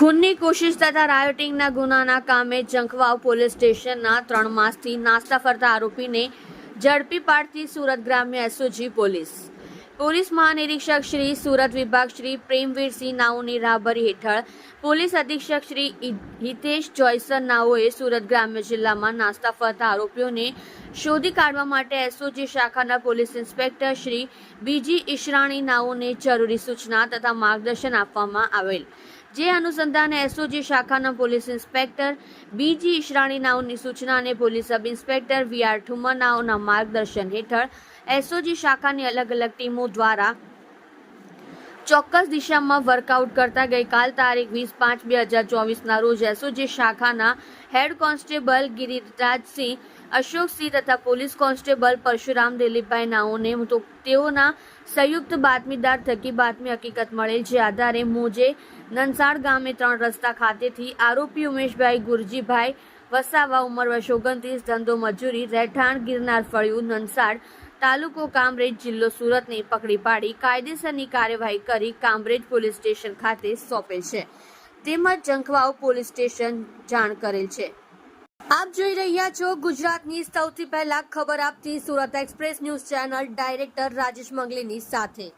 ખૂનની કોશિશ તથા રાયોટિંગના ગુનાના કામે જંખવાવ પોલીસ સ્ટેશનના ત્રણ માસથી નાસ્તા ફરતા આરોપીને ઝડપી પાડતી સુરત ગ્રામ્ય એસઓજી પોલીસ. પોલીસ મહાનિરીક્ષક શ્રી સુરત વિભાગ શ્રી પ્રેમવીરસિંહ નાઓની રાહબરી હેઠળ પોલીસ અધિક્ષક શ્રી હિતેશ જોયસર નાઓએ સુરત ગ્રામ્ય જિલ્લામાં નાસ્તા ફરતા આરોપીઓને શોધી કાઢવા માટે એસઓજી શાખાના પોલીસ ઇન્સ્પેક્ટર શ્રી બીજી ઈશરાણી નાઓને જરૂરી સૂચના તથા માર્ગદર્શન આપવામાં આવેલ. જે અનુસંધાને એસઓજી શાખાના પોલીસ ઇન્સ્પેક્ટર બીજી ઈશરાણી નાઓની સૂચના અને police sub inspector V R Thumar નાઓના માર્ગદર્શન હેઠળ એસઓજી શાખાની અલગ અલગ ટીમો દ્વારા ચોક્કસ દિશામાં વર્કઆઉટ કરતા ગઈકાલ તારીખ વીસ પાંચ બે હજાર ચોવીસના રોજ એસઓજી શાખાના હેડ કોન્સ્ટેબલ ગિરિરાજસિંહ અશોકસિંહ તથા પોલીસ કોન્સ્ટેબલ પરશુરામ દિલીપભાઈ નાઓને તો તેઓના સંયુક્ત બાતમીદાર થકી બાતમી હકીકત મળેલ જે આધારે મોજે નનસાડ ગામે ત્રણ રસ્તા ખાતેથી આરોપી ઉમેશભાઈ ગુરજીભાઈ વસાવા, ઉંમર વર્ષ ઓગણત્રીસ, ધંધો મજૂરી, રહેઠાણ ગિરનાર ફળિયું, નનસાડ તાલુકો કામરેજ જિલ્લો સુરતને પકડી પાડી કાયદેસરની કાર્યવાહી કરી કામરેજ પોલીસ સ્ટેશન ખાતે સોંપેલ છે. તેમજ જંખવાઓ પોલીસ સ્ટેશન જાણ કરેલ છે. આપ જોઈ રહ્યા છો ગુજરાતની સૌથી પહેલા ખબર આપતી Surat express news channel director Rajesh મંગલીની સાથે.